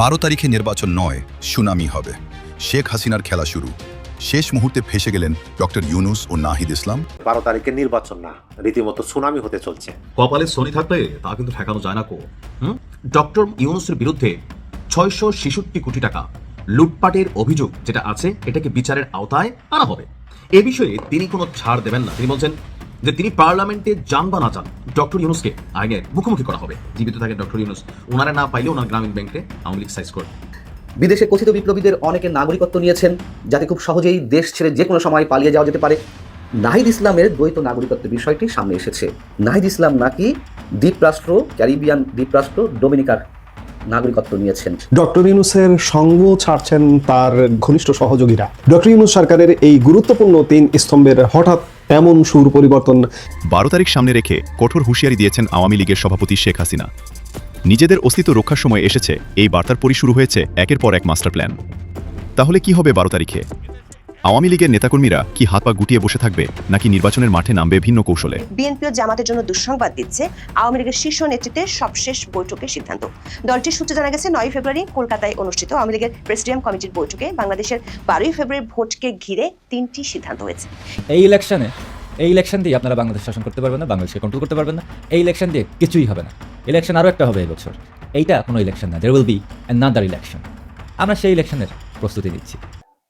বারো তারিখে নির্বাচন নয় সুনামি হবে। শেখ হাসিনার খেলা শুরু। শেষ মুহূর্তে ফেসে গেলেন ডক্টর ইউনুস ও নাহিদ ইসলাম। বারো তারিখে নির্বাচন না রীতিমতো সুনামি হতে চলছে। কপালে শনি থাকলে তা কিন্তু ঠেকানো যায় না কো। ডক্টর ইউনুসের বিরুদ্ধে ছয়শো ছেষট্টি কোটি টাকা লুটপাটের অভিযোগ যেটা আছে এটাকে বিচারের আওতায় আনা হবে। এ বিষয়ে তিনি কোনো ছাড় দেবেন না। তিনি বলছেন যে তিনি পার্লামেন্টে যান বা না যান ডক্টর ইউনুসকে আইনের মুখোমুখি করা হবে। জীবিত থাকে ডক্টর ইউনুস। ওনারা না পাইলে ওনার গ্রামীণ ব্যাংকে আওয়ামী লীগ সাইজ করে বিদেশে কথিত বিপ্লবীদের অনেকে নাগরিকত্ব নিয়েছেন যাতে খুব সহজেই দেশ ছেড়ে যে কোনো সময় পালিয়ে যাওয়া যেতে পারে। নাহিদ ইসলামের দ্বৈত নাগরিকত্বের বিষয়টি সামনে এসেছে। নাহিদ ইসলাম নাকি দ্বীপরাষ্ট্র ক্যারিবিয়ান দ্বীপরাষ্ট্র ডোমিনিকার নাগরিকত্ব নিয়েছেন। ডক্টর ইউনুসের সঙ্গ ছাড়ছেন তার ঘনিষ্ঠ সহযোগীরা। ডক্টর ইউনুস সরকারের এই গুরুত্বপূর্ণ তিন স্তম্ভের হঠাৎ এমন সুর পরিবর্তন। বারো তারিখ সামনে রেখে কঠোর হুঁশিয়ারি দিয়েছেন আওয়ামী লীগের সভাপতি শেখ হাসিনা। নিজেদের অস্তিত্ব রক্ষার সময় এসেছে, এই বার্তার পরি শুরু হয়েছে একের পর এক মাস্টার প্ল্যান। তাহলে কি হবে বারো তারিখে? আওয়ামী লীগের নেতাকর্মীরা কি হাত পা গুটিয়ে বসে থাকবে নাকি নির্বাচনের মাঠে নামবে ভিন্ন কৌশলে? বিএনপিও জামাতের জন্য দুঃসংবাদ দিচ্ছে। আওয়ামী লীগের শীর্ষ নেতৃত্বের সবশেষ বৈঠকের সিদ্ধান্ত। দলটির সূত্রে জানা গেছে নয় ফেব্রুয়ারি কলকাতায় অনুষ্ঠিত আওয়ামী লীগের প্রেসিডিয়াম কমিটির বৈঠকে বাংলাদেশের বারোই ফেব্রুয়ারি ভোটকে ঘিরে তিনটি সিদ্ধান্ত হয়েছে। এই ইলেকশনে এই ইলেকশন দিয়ে আপনারা বাংলাদেশ শাসন করতে পারবেন না বাংলাদেশকে কন্ট্রোল করতে পারবেন না। এই ইলেকশন দিয়ে কিছুই হবে না। ইলেকশন আরও একটা হবে এই বছর। এইটা কোনো ইলেকশন না। There will be another election আমরা সেই ইলেকশনের প্রস্তুতি নিচ্ছি।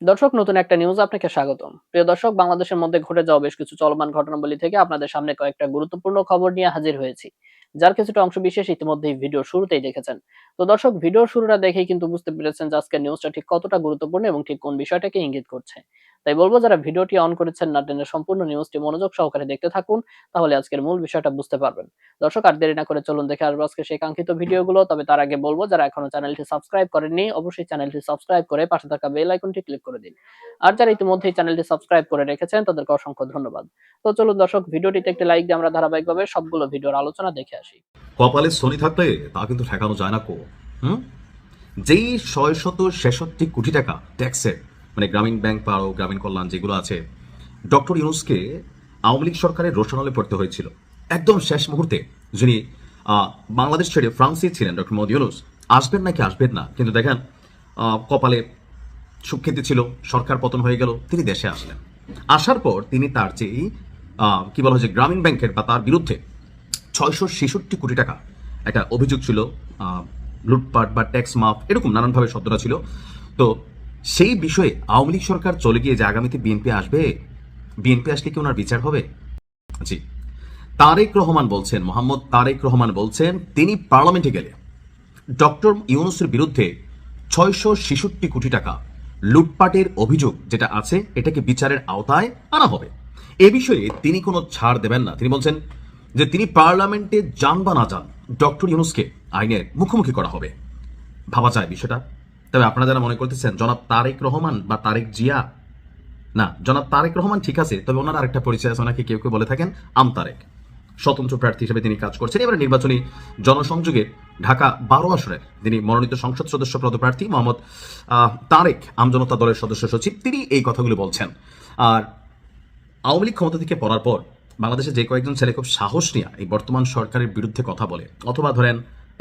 দর্শক, নতুন একটা নিউজ আপনাকে স্বাগতম। প্রিয় দর্শক, বাংলাদেশের মধ্যে ঘটে যাওয়া বেশ কিছু চলমান ঘটনাবলী থেকে আপনাদের সামনে কয়েকটা গুরুত্বপূর্ণ খবর নিয়ে হাজির হয়েছি, যার কিছুটা অংশ বিশেষ ইতিমধ্যেই ভিডিও শুরুতেই দেখেছেন। তো দর্শক ভিডিও শুরুটা দেখেই কিন্তু বুঝতে পেরেছেন যে আজকের নিউজটা ঠিক কতটা গুরুত্বপূর্ণ এবং ঠিক কোন বিষয়টাকে ইঙ্গিত করছে। তাই বলব, যারা ভিডিওটি অন করেছেন, না টেনে সম্পূর্ণ নিউজটি মনোযোগ সহকারে দেখতে থাকুন, তাহলে আজকের মূল বিষয়টা বুঝতে পারবেন। দর্শক, আর দেরি না করে চলুন দেখে আসব আজকে সেই কাঙ্ক্ষিত ভিডিওগুলো। তবে তার আগে বলব, যারা এখনও চ্যানেলটি সাবস্ক্রাইব করেননি, অবশ্যই চ্যানেলটি সাবস্ক্রাইব করে পাশে থাকা বেল আইকনটি ক্লিক করে দিন। আর যারা ইতিমধ্যেই চ্যানেলটি সাবস্ক্রাইব করে রেখেছেন, তাদেরকে অসংখ্য ধন্যবাদ। তো চলুন দর্শক, ভিডিওটিতে একটি লাইক দিয়ে আমরা ধারাবাহিকভাবে সবগুলো ভিডিওর আলোচনা দেখে আসি। কপালে শনি থাকলে তা কিন্তু ঠেকানো যায় না কো, হুম? যেই ছয় শত ছেষট্টি কোটি টাকা ট্যাক্সের মানে গ্রামীণ ব্যাংক পাও গ্রামীণ কল্যাণ যেগুলো আছে, ডক্টর ইউনুসকে আওয়ামী লীগ সরকারের রোশনালে পড়তে হয়েছিল। একদম শেষ মুহূর্তে যিনি বাংলাদেশ ছেড়ে ফ্রান্সে ছিলেন, ডক্টর মোহাম্মদ ইউনুস, আসবেন নাকি আসবেন না? কিন্তু দেখেন কপালে সুখ্যাতি ছিল, সরকার পতন হয়ে গেল, তিনি দেশে আসলেন। আসার পর তিনি তার যেই কি বলা হয় যে গ্রামীণ ব্যাংকের বা তার বিরুদ্ধে ছয়শো ছেষট্টি কোটি টাকা একটা অভিযোগ ছিল লুটপাট বা ট্যাক্স মাফ, এরকম নানানভাবে শব্দটা ছিল। তো সেই বিষয়ে আওয়ামী লীগ সরকার চলে গিয়ে যে আগামীতে বিএনপি আসবে, বিএনপি আসলে কি ওনার বিচার হবে? জি। তারেক রহমান বলছেন, মোহাম্মদ তারেক রহমান বলছেন, তিনি পার্লামেন্টে গেলে ডক্টর ইউনুসের বিরুদ্ধে ছয়শো ছেষট্টি কোটি টাকা লুটপাটের অভিযোগ যেটা আছে, এটাকে বিচারের আওতায় আনা হবে। এ বিষয়ে তিনি কোনো ছাড় দেবেন না। তিনি বলছেন যে তিনি পার্লামেন্টে যান বা না যান, ডক্টর ইউনুসকে আইনের মুখোমুখি করা হবে। ভাবা যায় বিষয়টা। তবে আপনারা যারা মনে করতেছেন, জনাব তারেক রহমান বা তারেক জিয়া, না, জনাব তারেক রহমান ঠিক আছে, তবে ওনার আরেকটা পরিচয় আছে, ওনাকে কেউ কেউ বলে থাকেন আম তারেক। স্বতন্ত্র প্রার্থী হিসেবে তিনি কাজ করছেন। এবার নির্বাচনী জনসংযোগে ঢাকা বারো আসনের তিনি মনোনীত সংসদ সদস্য পদপ্রার্থী মোহাম্মদ তারেক আমজনতা দলের সদস্য সচিব, তিনি এই কথাগুলো বলছেন। আর আওয়ামী লীগ ক্ষমতা থেকে পড়ার পর বাংলাদেশে যে কয়েকজন ছেলে খুব সাহস নিয়ে এই বর্তমান সরকারের বিরুদ্ধে কথা বলে, অথবা ধরেন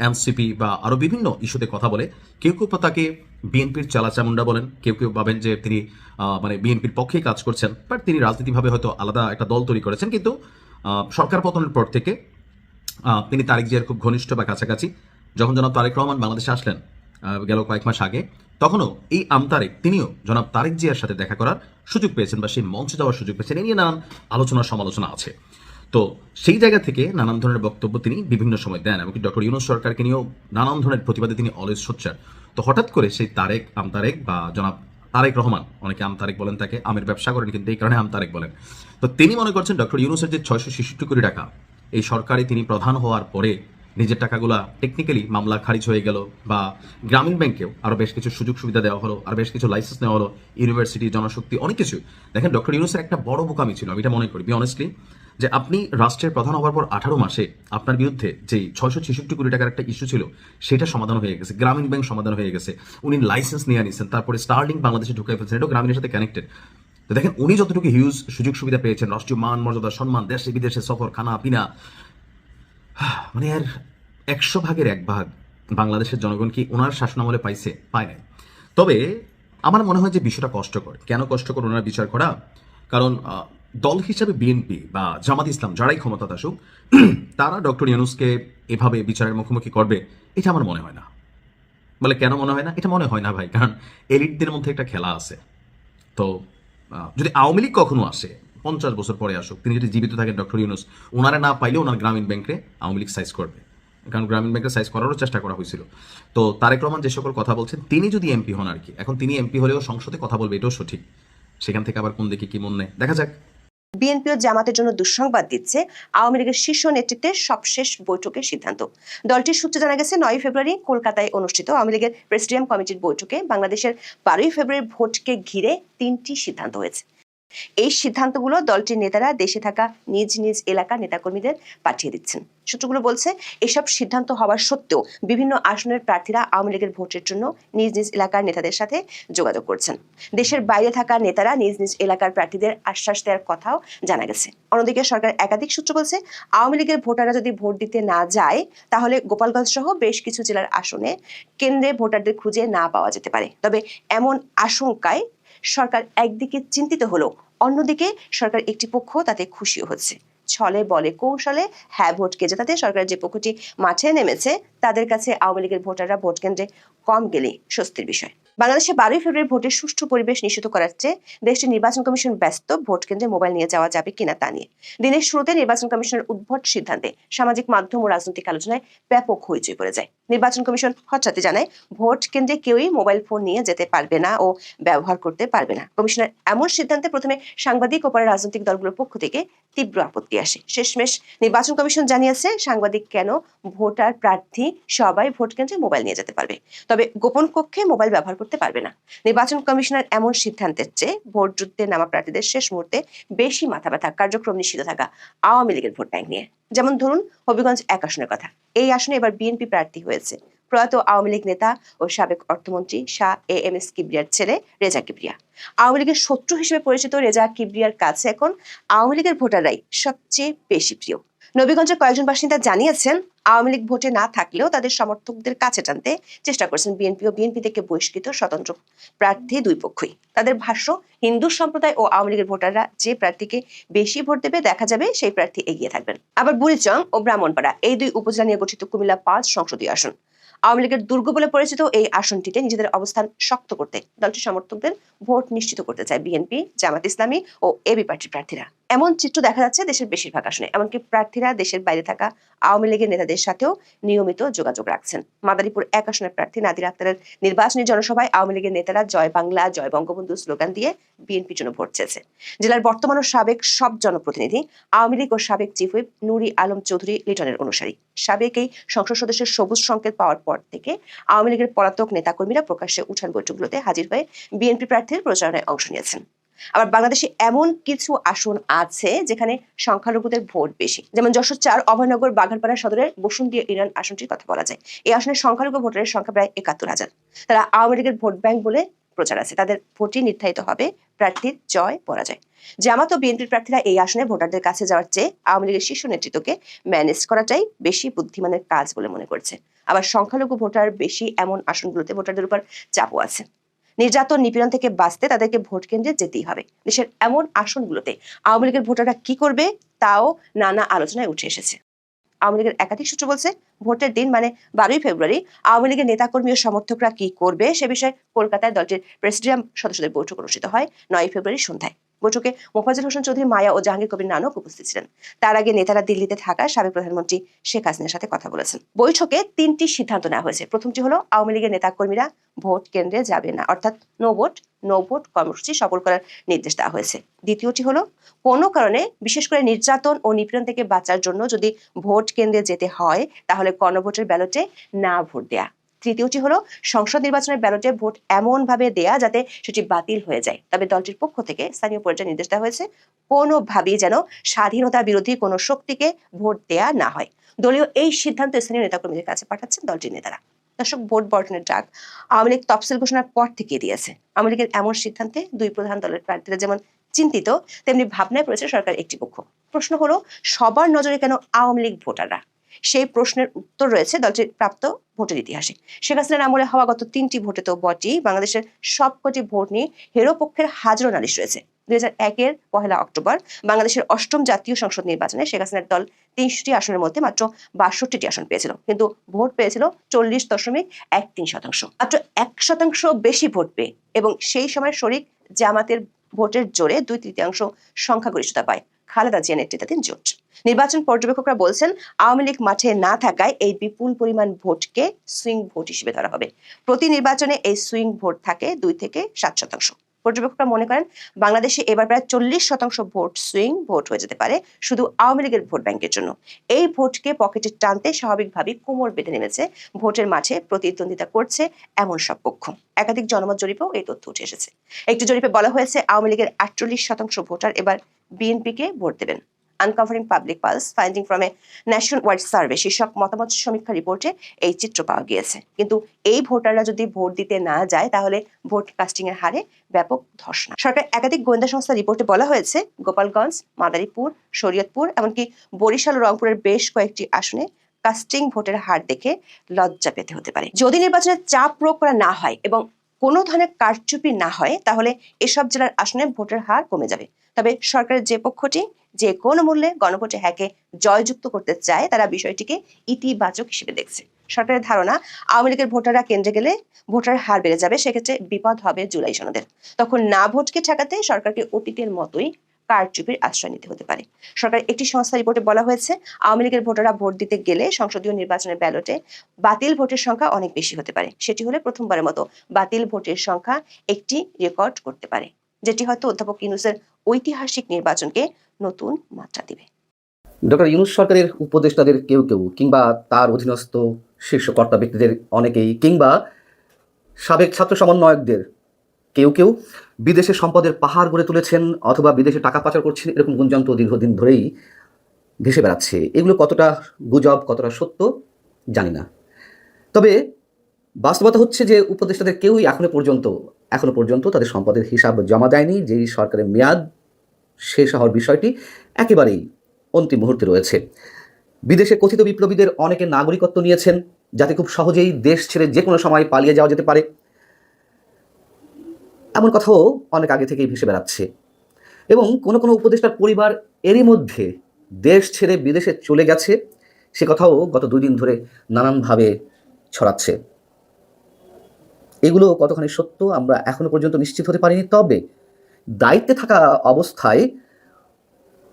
এনসিপি বা আরও বিভিন্ন ইস্যুতে কথা বলে, কেউ কেউ তাকে বিএনপির চালাচামুন্ডা বলেন, কেউ কেউ ভাবেন যে তিনি মানে বিএনপির পক্ষেই কাজ করছেন বাট তিনি রাজনীতিভাবে হয়তো আলাদা একটা দল তৈরি করেছেন, কিন্তু সরকার পতনের পর থেকে তিনি তারেক জিয়ার খুব ঘনিষ্ঠ বা কাছাকাছি, যখন জনাব তারেক রহমান বাংলাদেশে আসলেন গেল কয়েক মাস আগে, তখনও এই আম তারেক, তিনিও জনাব তারেক জিয়ার সাথে দেখা করার সুযোগ পেয়েছেন বা সেই মঞ্চে যাওয়ার সুযোগ পেয়েছেন এই নিয়ে নানান আলোচনা সমালোচনা আছে। তো সেই জায়গা থেকে নানান ধরনের বক্তব্য তিনি বিভিন্ন সময় দেন এমনকি ডক্টর ইউনুস সরকারকে নিয়েও নানান ধরনের প্রতিবাদে তিনি অলওয়েজ সোচ্চার। তো হঠাৎ করে সেই তারেক আম তারেক বা জনাব তারেক রহমান, অনেকে আম তারেক বলেন তাকে, আমের ব্যবসা করেন কিন্তু এই কারণে আম তারেক বলেন। তো তিনি মনে করছেন ডক্টর ইউনুসের যে ছয়শো ছেষট্টি কোটি টাকা, এই সরকারে তিনি প্রধান হওয়ার পরে নিজের টাকাগুলা টেকনিক্যালি মামলা খারিজ হয়ে গেল বা গ্রামীণ ব্যাংকেও আরও বেশ কিছু সুযোগ সুবিধা দেওয়া হলো, আর বেশ কিছু লাইসেন্স নেওয়া হলো ইউনিভার্সিটি জনশক্তি, অনেক কিছু দেখেন ডক্টর ইউনুসের একটা বড় বোকামি ছিল, আমি এটা মনে করি বি অনেস্টলি যে আপনি রাষ্ট্রের প্রধান হওয়ার পর আঠারো মাসে আপনার বিরুদ্ধে যে ছয়শো ছেষট্টি কোটি টাকার একটা ইস্যু ছিল, সেটা সমাধান হয়ে গেছে, গ্রামীণ ব্যাংক সমাধান হয়ে গেছে। উনি লাইসেন্স নিয়ে নিয়েছেন, তারপরে স্টার্লিং বাংলাদেশে ঢুকে ফেলছেন, এটাও গ্রামীণের সাথে কানেক্টেড তো দেখেন, উনি যতটুকু হিউজ সুযোগ সুবিধা পেয়েছেন, রাষ্ট্রীয় মান, মর্যাদা, সম্মান, দেশে, বিদেশে, সফর, খানা, পিনা মানে আর একশো ভাগের এক ভাগ বাংলাদেশের জনগণ কি ওনার শাসনামলে পাইছে, পায় নাই। তবে আমার মনে হয় যে বিষয়টা কষ্টকর। কেন কষ্টকর ওনারা বিচার করা? কারণ দল হিসাবে বিএনপি বা জামাত ইসলাম যারাই ক্ষমতা আসুক, তারা ডক্টর ইউনুসকে এভাবে বিচারের মুখোমুখি করবে, এটা আমার মনে হয় না। বলে কেন মনে হয় না? এটা মনে হয় না ভাই, কারণ এলিটদের মধ্যে একটা খেলা আছে। তো যদি আওয়ামী লীগ কখনো আসে, পঞ্চাশ বছর পরে আসুক, তিনি যদি জীবিত থাকেন ডক্টর ইউনুস ওনারা না পাইলে ওনার গ্রামীণ ব্যাংকে আওয়ামী লীগ সাইজ করবে। কারণ গ্রামীণ ব্যাংকে সাইজ করারও চেষ্টা করা হয়েছিল। তো তারেক রহমান যে সকল কথা বলছেন, তিনি যদি এমপি হন আর কি, এখন তিনি এমপি হলেও সংসদে কথা বলবে, এটাও সঠিক। সেখান থেকে আবার কোন দিকে কি মনে দেখা যাক। বিএনপি ও জামাতের জন্য দুঃসংবাদ দিচ্ছে আওয়ামী লীগের শীর্ষ নেতৃত্বের সবশেষ বৈঠকের সিদ্ধান্ত। দলটির সূত্রে জানা গেছে নয় ফেব্রুয়ারি কলকাতায় অনুষ্ঠিত আওয়ামী লীগের প্রেসিডিয়াম কমিটির বৈঠকে বাংলাদেশের বারোই ফেব্রুয়ারি ভোটকে ঘিরে তিনটি সিদ্ধান্ত হয়েছে। এই সিদ্ধান্তগুলো দলটির নেতারা দেশে থাকা নিজ নিজ এলাকার নেতাকর্মীদের পাঠিয়ে দিচ্ছেন। সূত্রগুলো বলছে, এসব সিদ্ধান্ত হওয়ার সত্ত্বেও বিভিন্ন আসনের প্রার্থীরা আওয়ামী লীগের ভোটের জন্য নিজ নিজ এলাকার নেতাদের সাথে যোগাযোগ করছেন। দেশের বাইরে থাকা নেতারা নিজ নিজ এলাকার প্রার্থীদের আশ্বাস দেওয়ার কথাও জানা গেছে। অন্যদিকে সরকার একাধিক সূত্র বলছে, আওয়ামী লীগের ভোটাররা যদি ভোট দিতে না যায়, তাহলে গোপালগঞ্জ সহ বেশ কিছু জেলার আসনে কেন্দ্রে ভোটারদের খুঁজে না পাওয়া যেতে পারে। তবে এমন আশঙ্কায় সরকার একদিকে চিন্তিত হলো, অন্যদিকে সরকার একটি পক্ষ তাতে খুশিও হচ্ছে। ছলে বলে কৌশলে হ্যাঁ ভোট ভোটকে তাতে সরকার যে পক্ষটি মাঠে নেমেছে, তাদের কাছে আওয়ামী লীগের ভোটাররা ভোট কেন্দ্রে কম গেলে স্বস্তির বিষয়। বাংলাদেশে বারোই ফেব্রুয়ারি ভোটের সুষ্ঠু পরিবেশ নিশ্চিত করার চেয়ে দেশটির নির্বাচন কমিশন ব্যস্ত, ভোট কেন্দ্রে মোবাইল নিয়ে যাওয়া যাবে কিনা তা নিয়ে। দিনের শুরুতে নির্বাচন কমিশনের উদ্ভট সিদ্ধান্তে সামাজিক মাধ্যম ও রাজনৈতিক আলোচনায় ব্যাপক হইচই পড়ে যায় নির্বাচন কমিশন হঠাৎই জানায়, ভোট কেন্দ্রে কেউই মোবাইল ফোন নিয়ে যেতে পারবে না ও ব্যবহার করতে পারবে না। কমিশনের এমন সিদ্ধান্তে প্রথমে সাংবাদিক ও পরে রাজনৈতিক দলগুলোর পক্ষ থেকে তীব্র আপত্তি আসে। শেষমেশ নির্বাচন কমিশন জানিয়েছে, সাংবাদিক কেন ভোটার প্রার্থী সবাই ভোট কেন্দ্রে মোবাইল নিয়ে যেতে পারবে। তবে গোপন কক্ষে মোবাইল ব্যবহার করতে পারবে না। নির্বাচন কমিশনের এমন সিদ্ধান্তের চেয়ে ভোট যুদ্ধে নামা প্রার্থীদের শেষ মুহূর্তে বেশি মাথা ব্যথা, কার্যক্রম নিষিদ্ধ থাকা আওয়ামী লীগের ভোট ব্যাংক নিয়ে। যেমন ধরুন হবিগঞ্জ এক আসনের কথা। এই আসনে এবার বিএনপি প্রার্থী হয়েছে। প্রয়াত আওয়ামী লীগ নেতা ও সাবেক অর্থমন্ত্রী শাহ এ এম এস কিবরিয়ার ছেলে রেজা কিবরিয়া। আওয়ামী লীগের শত্রু হিসেবে পরিচিত রেজা কিবরিয়ার কাছে এখন আওয়ামী লীগের ভোটাররাই সবচেয়ে বেশি প্রিয়। নবীগঞ্জের কয়েকজন বাসিন্দা জানিয়েছেন, আওয়ামী লীগ ভোটে না থাকলেও তাদের সমর্থকদের কাছে টানতে চেষ্টা করেছেন বিএনপি ও বিএনপি থেকে বহিষ্কৃত স্বতন্ত্র প্রার্থী দুই পক্ষই। তাদের ভাষ্য, হিন্দু সম্প্রদায় ও আওয়ামী লীগের ভোটাররা যে প্রার্থীকে বেশি ভোট দেবে দেখা যাবে সেই প্রার্থী এগিয়ে থাকবেন। আবার বুড়িচং ও ব্রাহ্মণপাড়া, এই দুই উপজেলা নিয়ে গঠিত কুমিল্লা পাঁচ সংসদীয় আসন। আওয়ামী লীগের দুর্গ বলে পরিচিত এই আসনটিতে নিজেদের অবস্থান শক্ত করতে দলটির সমর্থকদের ভোট নিশ্চিত করতে চায় বিএনপি, জামাত ইসলামী ও এবি পার্টির প্রার্থীরা। এমন চিত্র দেখা যাচ্ছে দেশের বেশিরভাগ আসনে। এমনকি প্রার্থীরা দেশের বাইরে থাকা আওয়ামী লীগের নেতাদের সাথেও নিয়মিত যোগাযোগ রাখছেন। মাদারীপুর এক আসনের প্রার্থী নাদির আক্তারের নির্বাচনী জনসভায় আওয়ামী লীগের নেতারা জয় বাংলা, জয় বঙ্গবন্ধু স্লোগান দিয়ে বিএনপির জন্য ভোট চেয়েছে। জেলার বর্তমান ও সাবেক সব জনপ্রতিনিধি, আওয়ামী লীগ ও সাবেক চিফ হুইপ নুরি আলম চৌধুরী লিটনের অনুসারী। সাবেক এই সংসদ সদস্যের সবুজ সংকেত পাওয়ার পর থেকে আওয়ামী লীগের পলাতক নেতাকর্মীরা প্রকাশ্যে উঠান বৈঠকগুলোতে হাজির হয়ে বিএনপি প্রার্থীর প্রচারণায় অংশ নিয়েছেন। আবার বাংলাদেশে এমন কিছু আসন আছে যেখানে সংখ্যালঘুদের ভোট বেশি। যেমন যশোর চার, অভয়নগর, বাঘারপাড়া সদরের বসুন্ধিয়া ইরান আসনটির কথা বলা যায়। এই আসনের সংখ্যালঘু ভোটারের সংখ্যা প্রায় একাত্তর হাজার। তারা আওয়ামী লীগের ভোট ব্যাংক বলে প্রচার আছে। তাদের ভোটই নির্ধারিত হবে প্রার্থীর জয় পরাজয়। জামাত ও বিএনপির প্রার্থীরা এই আসনে ভোটারদের কাছে যাওয়ার চেয়ে আওয়ামী লীগের শীর্ষ নেতৃত্বকে ম্যানেজ করাটাই বেশি বুদ্ধিমানের কাজ বলে মনে করছে। আবার সংখ্যালঘু ভোটার বেশি এমন আসনগুলোতে ভোটারদের উপর চাপও আছে। নির্যাতন নিপীড়ন থেকে বাঁচতে তাদেরকে ভোট কেন্দ্রে যেতেই হবে। দেশের এমন আসনগুলোতে আওয়ামী লীগের ভোটাররা কি করবে তাও নানা আলোচনায় উঠে এসেছে। আওয়ামী লীগের একাধিক সূত্র বলছে, ভোটের দিন মানে বারোই ফেব্রুয়ারি আওয়ামী লীগের নেতাকর্মী ও সমর্থকরা কি করবে সে বিষয়ে কলকাতায় দলটির প্রেসিডিয়াম সদস্যদের বৈঠক অনুষ্ঠিত হয় নয় ফেব্রুয়ারি সন্ধ্যায়। বৈঠকে মোফাজ্জল হোসেন চৌধুরী, মায়া ও জাহাঙ্গীর কবির নানক উপস্থিত ছিলেন। তার আগে নেতারা দিল্লিতে থাকা সাবেক প্রধানমন্ত্রী শেখ হাসিনার সাথে কথা বলেছেন। বৈঠকে তিনটি সিদ্ধান্ত নেওয়া হয়েছে। প্রথমটি হলো, আওয়ামী লীগের নেতাকর্মীরা ভোট কেন্দ্রে যাবে না, অর্থাৎ নো ভোট নো ভোট কর্মসূচি সফল করার নির্দেশ দেওয়া হয়েছে। দ্বিতীয়টি হলো, কোনো কারণে, বিশেষ করে নির্যাতন ও নিপীড়ন থেকে বাঁচার জন্য যদি ভোট কেন্দ্রে যেতে হয়, তাহলে গণভোটের ব্যালটে না ভোট দেয়া। তৃতীয়টি হলো সংসদ নির্বাচনের ব্যালটে ভোট এমন ভাবে দেয়া যাতে সেটি বাতিল হয়ে যায়। তবে দলটির পক্ষ থেকে স্থানীয় পর্যায়ে নির্দেশ দেওয়া হয়েছে, কোনোভাবেই যেন স্বাধীনতা বিরোধী কোনো শক্তিকে ভোট দেয়া না হয়। দলীয় এই সিদ্ধান্ত স্থানীয় নেতাকর্মীদের কাছে পাঠাচ্ছেন দলটির নেতারা। দর্শক, ভোট বর্জনের ডাক আওয়ামী লীগ তফসিল ঘোষণার পর থেকে দিয়েছে। আওয়ামী লীগের এমন সিদ্ধান্তে দুই প্রধান দলের প্রার্থীরা যেমন চিন্তিত, তেমনি ভাবনায় পড়েছে সরকার একটি পক্ষ। প্রশ্ন হলো, সবার নজরে কেন আওয়ামী লীগ ভোটাররা? সেই প্রশ্নের উত্তর রয়েছে দলটির প্রাপ্ত ভোটের ইতিহাসে। শেখ হাসিনার আমলে হওয়া গত তিনটি ভোটে তো বটেই, বাংলাদেশের সবকটি ভোট নিয়ে হেরো পক্ষের হাজারো নালিশ রয়েছে। দুই হাজার একের পহেলা অক্টোবর, বাংলাদেশের অষ্টম জাতীয় সংসদ নির্বাচনে শেখ হাসিনার দল তিনশোটি আসনের মধ্যে মাত্র বাষট্টিটি আসন পেয়েছিল, কিন্তু ভোট পেয়েছিল চল্লিশ দশমিক এক তিন শতাংশ। মাত্র এক শতাংশ বেশি ভোট পেয়ে এবং সেই সময় শরিক জামাতের ভোটের জোরে দুই তৃতীয়াংশ সংখ্যাগরিষ্ঠতা পায়। খালেদা জিয়া নেতৃত্বাধীন জোট। নির্বাচন পর্যবেক্ষকরা বলছেন, আওয়ামী লীগ মাঠে না থাকায় এই বিপুল পরিমাণ ভোটকে সুইং ভোট হিসেবে ধরা হবে। প্রতি নির্বাচনে এই সুইং ভোট থাকে দুই থেকে সাত শতাংশ। পর্যবেক্ষকরা মনে করেন, বাংলাদেশে এবার প্রায় চল্লিশ শতাংশ ভোট সুইং ভোট হয়ে যেতে পারে শুধু আওয়ামী লীগের ভোট ব্যাংকের জন্য। এই ভোটকে পকেটে টানতে স্বাভাবিকভাবেই কোমর বেঁধে নেমেছে। ভোটের মাঠে প্রতিদ্বন্দ্বিতা করছে এমন সব পক্ষ। একাধিক জনমত জরিপেও এই তথ্য উঠে এসেছে। একটি জরিপে বলা হয়েছে, আওয়ামী লীগের আটচল্লিশ শতাংশ ভোটার এবার বিএনপিকে ভোট দেবেন uncovering public pulse finding from a nationwide survey শীর্ষক মতামত সমীক্ষা রিপোর্টে এই চিত্র পাওয়া গিয়েছে। কিন্তু এই ভোটাররা যদি ভোট দিতে না যায়, তাহলে ভোট কাস্টিং এর হারে ব্যাপক ধর্ষণ। সরকার একাধিক গোয়েন্দা সংস্থা রিপোর্টে বলা হয়েছে, গোপালগঞ্জ, মাদারীপুর, শরীয়তপুর, এমনকি বরিশাল ও রংপুরের বেশ কয়েকটি আসনে কাস্টিং ভোটের হার দেখে লজ্জা পেতে হতে পারে। যদি নির্বাচনে চাপ প্রয়োগ করা না হয় এবং কোনো ধরনের কারচুপি না হয়, তাহলে এসব জেলার আসনে ভোটের হার কমে যাবে। তবে সরকারের যে পক্ষটি যে কোনো মূল্যে গণভোটে হ্যাকে জয়যুক্ত করতে চায়, তারা বিষয়টিকে ইতিবাচক হিসেবে দেখছে। সরকারের ধারণা, আওয়ামী লীগের ভোটাররা কেন্দ্রে গেলে ভোটার হার বেড়ে যাবে, সেক্ষেত্রে বিপদ হবে জুলাই সনদের। তখন না ভোটকে ঠেকাতে সরকারকে অতীতের মতোই কারচুপির আশ্রয় নিতে হতে পারে। সরকার একটি সংস্থা রিপোর্টে বলা হয়েছে, আওয়ামী লীগের ভোটাররা ভোট দিতে গেলে সংসদীয় নির্বাচনের ব্যালটে বাতিল ভোটের সংখ্যা অনেক বেশি হতে পারে। সেটি হলে প্রথমবারের মতো বাতিল ভোটের সংখ্যা একটি রেকর্ড করতে পারে। যেটি হয়তো অধ্যাপক ইউনুসের ঐতিহাসিক নির্বাচনকে নতুন মাত্রা দিবে। ডক্টর ইউনুস সরকারের উপদেষ্টাদের কেউ কেউ কিংবা তার অধীনস্থ শীর্ষ কর্তা ব্যক্তিদের অনেকেই কিংবা সাবেক ছাত্র সমন্বয়কদের কেউ কেউ বিদেশে সম্পদের পাহাড় গড়ে তুলেছেন অথবা বিদেশে টাকা পাচার করছেন এরকম গুঞ্জন তো দীর্ঘদিন ধরেই ভেসে বেড়াচ্ছে। এগুলো কতটা গুজব, কতটা সত্য জানি না। তবে বাস্তবতা হচ্ছে যে উপদেষ্টাদের কেউই এখনও পর্যন্ত এখনও পর্যন্ত তাদের সম্পদের হিসাব জমা দেয়নি, যেই সরকারের মেয়াদ শেষ হওয়ার বিষয়টি একেবারেই অন্তিম মুহূর্তে রয়েছে। বিদেশে কথিত বিপ্লবীদের অনেকে নাগরিকত্ব নিয়েছেন, যাতে খুব সহজেই দেশ ছেড়ে যে কোনো সময় পালিয়ে যাওয়া যেতে পারে। এমন কথাও অনেক আগে থেকেই ভেসে বেড়াচ্ছে। এবং কোনো কোনো উপদেষ্টার পরিবার এরই মধ্যে দেশ ছেড়ে বিদেশে চলে গেছে, সে কথাও গত দুই দিন ধরে নানানভাবে ছড়াচ্ছে। এগুলো কতখানি সত্য আমরা এখনও পর্যন্ত নিশ্চিত হতে পারিনি। তবে দায়িত্বে থাকা অবস্থায়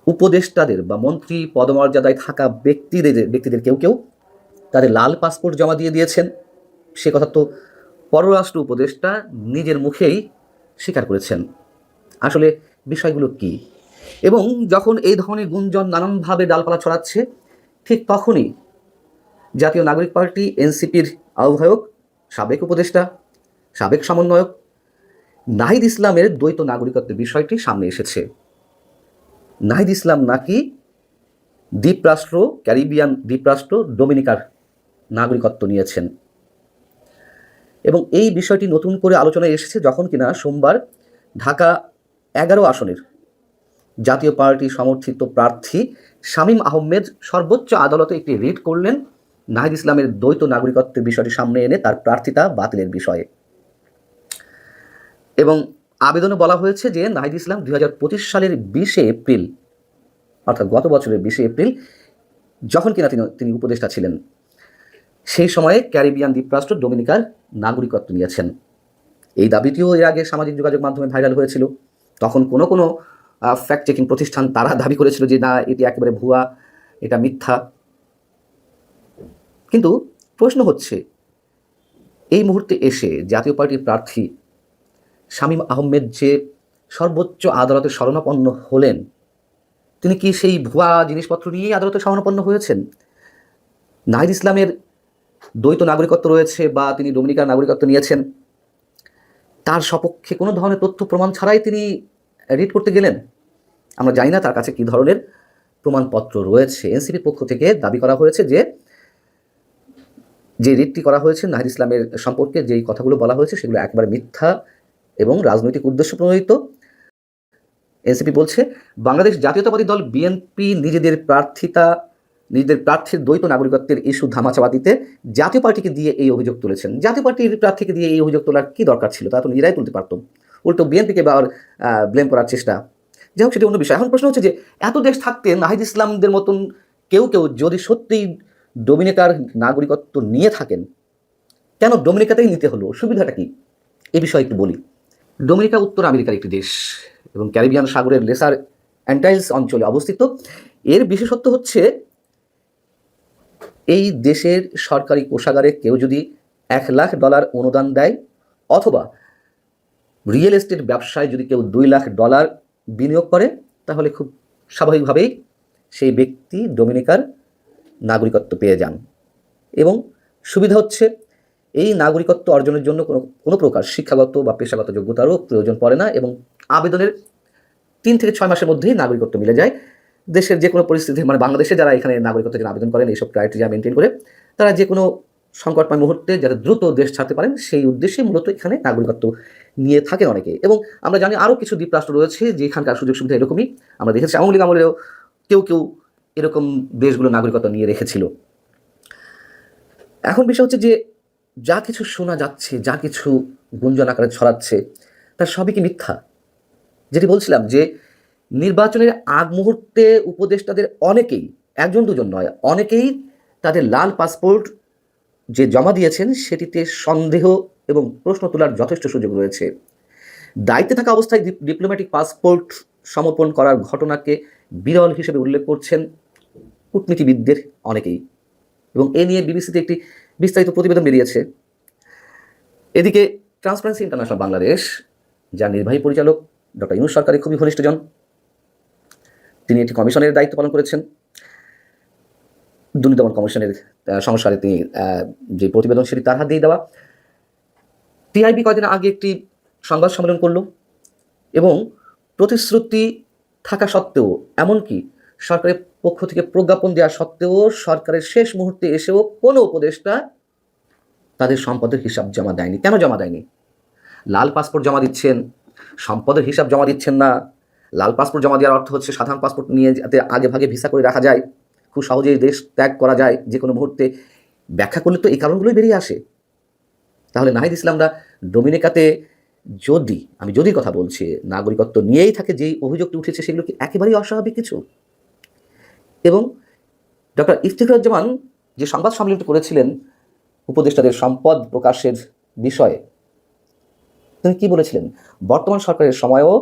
উপদেষ্টাদের বা মন্ত্রী পদমর্যাদায় থাকা ব্যক্তিদের ব্যক্তিদের কেউ কেউ তাদের লাল পাসপোর্ট জমা দিয়ে দিয়েছেন। সে কথা তো পররাষ্ট্র উপদেষ্টা নিজের মুখেই স্বীকার করেছেন। আসলে বিষয়গুলো কি? এবং যখন এই ধরনের গুঞ্জন নানানভাবে ডালপালা ছড়াচ্ছে, ঠিক তখনই জাতীয় নাগরিক পার্টি, এনসিপির আহ্বায়ক, সাবেক উপদেষ্টা সাবেক সমন্বয়ক নাহিদ ইসলামের দ্বৈত নাগরিকত্বের বিষয়টি সামনে এসেছে। নাহিদ ইসলাম নাকি দ্বীপরাষ্ট্র, ক্যারিবিয়ান দ্বীপরাষ্ট্র, ডোমিনিকার নাগরিকত্ব নিয়েছেন। এবং এই বিষয়টি নতুন করে আলোচনায় এসেছে যখন কিনা সোমবার ঢাকা এগারো আসনের জাতীয় পার্টি সমর্থিত প্রার্থী শামীম আহমেদ সর্বোচ্চ আদালতে একটি রিট করলেন। নাহিদ ইসলামের দ্বৈত নাগরিকত্বের বিষয়টি সামনে এনে তার প্রার্থিতা বাতিলের বিষয়ে। এবং আবেদনে বলা হয়েছে যে নাহিদ ইসলাম দু হাজার পঁচিশ সালের বিশে এপ্রিল, অর্থাৎ গত বছরের বিশে এপ্রিল, যখন কিনা তিনি তিনি উপদেষ্টা ছিলেন, সেই সময়ে ক্যারিবিয়ান দ্বীপরাষ্ট্র ডোমিনিকার নাগরিকত্ব নিয়েছেন। এই দাবিটিও এর আগে সামাজিক যোগাযোগ মাধ্যমে ভাইরাল হয়েছিল। তখন কোনো কোনো ফ্যাক্ট চেকিং প্রতিষ্ঠান তারা দাবি করেছিল যে না, এটি একেবারে ভুয়া, এটা মিথ্যা। কিন্তু প্রশ্ন হচ্ছে, এই মুহূর্তে এসে জাতীয় পার্টির প্রার্থী শামীম আহমেদ যে সর্বোচ্চ আদালতে শরণাপন্ন হলেন, তিনি কি সেই ভুয়া জিনিসপত্র নিয়েই আদালতে শরণাপন্ন হয়েছেন? নাহিদ ইসলামের দ্বৈত নাগরিকত্ব রয়েছে বা তিনি ডোমিনিকার নাগরিকত্ব নিয়েছেন, তার সপক্ষে কোনো ধরনের তথ্য প্রমাণ ছাড়াই তিনি রিট করতে গেলেন? আমরা জানি না তার কাছে কী ধরনের প্রমাণপত্র রয়েছে। এনসিপির পক্ষ থেকে দাবি করা হয়েছে যে যে রিটটি করা হয়েছে নাহিদ ইসলামের সম্পর্কে যেই কথাগুলো বলা হয়েছে সেগুলো একবার মিথ্যা। এবং রাজনৈতিক উদ্দেশ্য প্রণোদিত। এনসিপি বলছে, বাংলাদেশ জাতীয়তাবাদী দল বিএনপি নিজেদের প্রার্থিতা, নিজেদের প্রার্থীর দ্বৈত নাগরিকত্বের ইস্যু ধামাচাপা দিতে জাতীয় পার্টিকে দিয়ে এই অভিযোগ তুলেছেন। জাতীয় পার্টির প্রার্থীকে দিয়ে এই অভিযোগ তোলার কি দরকার ছিল তা তো নিজেরাই তুলতে পারতো। উল্টো বিএনপিকে বা ব্লেম করার চেষ্টা। যাই হোক, সেটা অন্য বিষয়। এখন প্রশ্ন হচ্ছে যে, এত দেশ থাকতে নাহিদ ইসলামদের মতন কেউ কেউ যদি সত্যিই ডোমিনিকার নাগরিকত্ব নিয়ে থাকেন, কেন ডোমিনিকাতেই নিতে হলো? সুবিধাটা কি? এ বিষয়ে একটু বলি। ডোমিনিকা, উত্তর আমেরিকার একটি দেশ এবং ক্যারিবিয়ান সাগরের লেসার অ্যান্টাইলস অঞ্চলে অবস্থিত। এর বিশেষত্ব হচ্ছে এই দেশের সরকারি কোষাগারে কেউ যদি এক লাখ ডলার অনুদান দেয় অথবা রিয়েল এস্টেট ব্যবসায় যদি কেউ দুই লাখ ডলার বিনিয়োগ করে, তাহলে খুব স্বাভাবিকভাবেই সেই ব্যক্তি ডোমিনিকার নাগরিকত্ব পেয়ে যান। এবং সুবিধা হচ্ছে এই নাগরিকত্ব অর্জনের জন্য কোনো কোনো প্রকার শিক্ষাগত বা পেশাগত যোগ্যতারও প্রয়োজন পড়ে না এবং আবেদনের তিন থেকে ছয় মাসের মধ্যেই নাগরিকত্ব মিলে যায়। দেশের যে কোনো পরিস্থিতি মানে বাংলাদেশে যারা এখানে নাগরিকত্বের জন্য আবেদন করেন, এইসব ক্রাইটেরিয়া মেনটেন করে, তারা যে কোনো সংকটময় মুহূর্তে যারা দ্রুত দেশ ছাড়তে পারেন, সেই উদ্দেশ্যে মূলত এখানে নাগরিকত্ব নিয়ে থাকেন অনেকে এবং আমরা জানি আরও কিছু দ্বীপরাষ্ট্র রয়েছে, যেখানকার সুযোগ সুবিধা এরকমই। আমরা দেখেছি আওয়ামী লীগ আমলেও কেউ কেউ এরকম দেশগুলো নাগরিকত্ব নিয়ে রেখেছিল। এখন বিষয় হচ্ছে যে যা কিছু শোনা যাচ্ছে, যা কিছু গুঞ্জন আকারে ছড়াচ্ছে তার সবই কি মিথ্যা? যেটি বলছিলাম যে, নির্বাচনের আগ মুহূর্তে উপদেষ্টাদের অনেকেই, একজন দুজন নয়, অনেকেই তাদের লাল পাসপোর্ট যে জমা দিয়েছেন, সেটিতে সন্দেহ এবং প্রশ্ন তোলার যথেষ্ট সুযোগ রয়েছে। দায়িত্বে থাকা অবস্থায় ডিপ- ডিপ্লোম্যাটিক পাসপোর্ট সমর্পণ করার ঘটনাকে বিরল হিসেবে উল্লেখ করছেন কূটনীতিবিদদের অনেকেই। এবং এ নিয়ে বিবিসিতে একটি বিস্তারিত প্রতিবেদন বেরিয়েছে। এদিকে ট্রান্সপারেন্সি ইন্টারন্যাশনাল বাংলাদেশ যার নির্বাহী পরিচালক ডক্টর ইউনুস সরকারের খুবই ঘনিষ্ঠজন তিনি একটি কমিশনের দায়িত্ব পালন করেছেন। দুর্নীতি দমন কমিশনের আহ, সংস্কারে তিনি যে প্রতিবেদন সেটি তার হাত দিয়ে দেওয়া। টিআইবি কয়দিন আগে একটি সংবাদ সম্মেলন করল এবং প্রতিশ্রুতি থাকা সত্ত্বেও এমনকি সরকারের পক্ষ থেকে প্রজ্ঞাপন দেওয়া সত্ত্বেও সরকারের শেষ মুহূর্তে এসেও কোনো উপদেষ্টা তাদের সম্পদের হিসাব জমা দেয়নি। কেন জমা দেয়নি? লাল পাসপোর্ট জমা দিচ্ছেন, সম্পদের হিসাব জমা দিচ্ছেন না। লাল পাসপোর্ট জমা দেওয়ার অর্থ হচ্ছে সাধারণ পাসপোর্ট নিয়ে যাতে আগে ভাগে ভিসা করে রাখা যায়। খুব সহজেই দেশ ত্যাগ করা যায় যে কোনো মুহূর্তে। ব্যাখ্যা করলে তো এই কারণগুলোই বেরিয়ে আসে। তাহলে নাহিদ ইসলামরা ডোমিনিকাতে যদি, আমি যদি কথা বলছি, নাগরিকত্ব নিয়েই থাকে যেই অভিযোগটি উঠেছে সেগুলো কি একেবারেই অস্বাভাবিক কিছু? এবং ডক্টর ইফতিকুরুজ্জামান যে সংবাদ সম্মেলনটি করেছিলেন উপদেষ্টাদের সম্পদ প্রকাশের বিষয়ে, তিনি কি বলেছিলেন? বর্তমান সরকারের সময়েও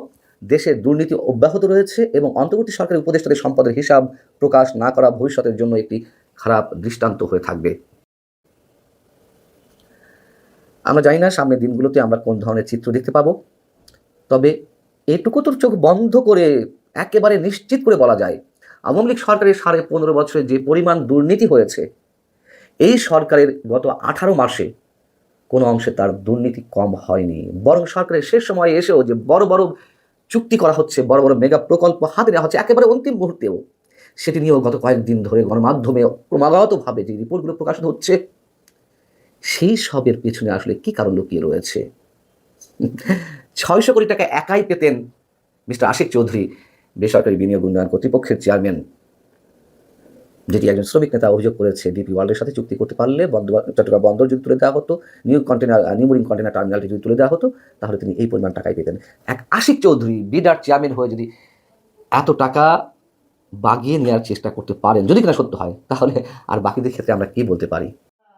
দেশে দুর্নীতি অব্যাহত রয়েছে এবং অন্তর্বর্তী সরকারের উপদেষ্টাদের সম্পদের হিসাব প্রকাশ না করা ভবিষ্যতের জন্য একটি খারাপ দৃষ্টান্ত হয়ে থাকবে। আমরা জানি না সামনের দিনগুলোতে আমরা কোন ধরনের চিত্র দেখতে পাবো, তবে এটুকু তোর চোখ বন্ধ করে একেবারে নিশ্চিত করে বলা যায় আওয়ামী লীগ সরকারের সাড়ে পনেরো বছরে যে পরিমাণ দুর্নীতি হয়েছে, এই সরকারের গত আঠারো মাসে কোনো অংশে তার দুর্নীতি কম হয়নি। বরং সরকারের শেষ সময়ে এসেও যে বড় বড় চুক্তি করা হচ্ছে, বড় বড় মেগা প্রকল্প হাতে নেওয়া হচ্ছে, একেবারে অন্তিম মুহূর্তেও, সেটি নিয়েও গত কয়েকদিন ধরে গণমাধ্যমে ক্রমাগতভাবে যে রিপোর্টগুলো প্রকাশিত হচ্ছে, সেই সবের পেছনে আসলে কি কারণ লুকিয়ে রয়েছে? ছয়শো কোটি টাকা একাই পেতেন মিস্টার আশিক চৌধুরী। বেসরকারি বিনিয়োগ উন্নয়ন কর্তৃপক্ষের চেয়ারম্যান যেটি একজন শ্রমিক নেতা অভিযোগ করেছে ডিপি ওয়ার্ল্ডের সাথে চুক্তি করতে পারলে চট্টগ্রাম বন্দর যদি তুলে দেওয়া হতো, new container new mooring container টার্মিনালটি যদি তুলে দেওয়া হতো, তাহলে তিনি এই পরিমাণ টাকাই পেতেন। এক আশিক চৌধুরী বিডার চেয়ারম্যান হয়ে যদি এত টাকা বাগিয়ে নেওয়ার চেষ্টা করতে পারেন, যদি কিনা সত্য হয়, তাহলে আর বাকিদের ক্ষেত্রে আমরা কী বলতে পারি?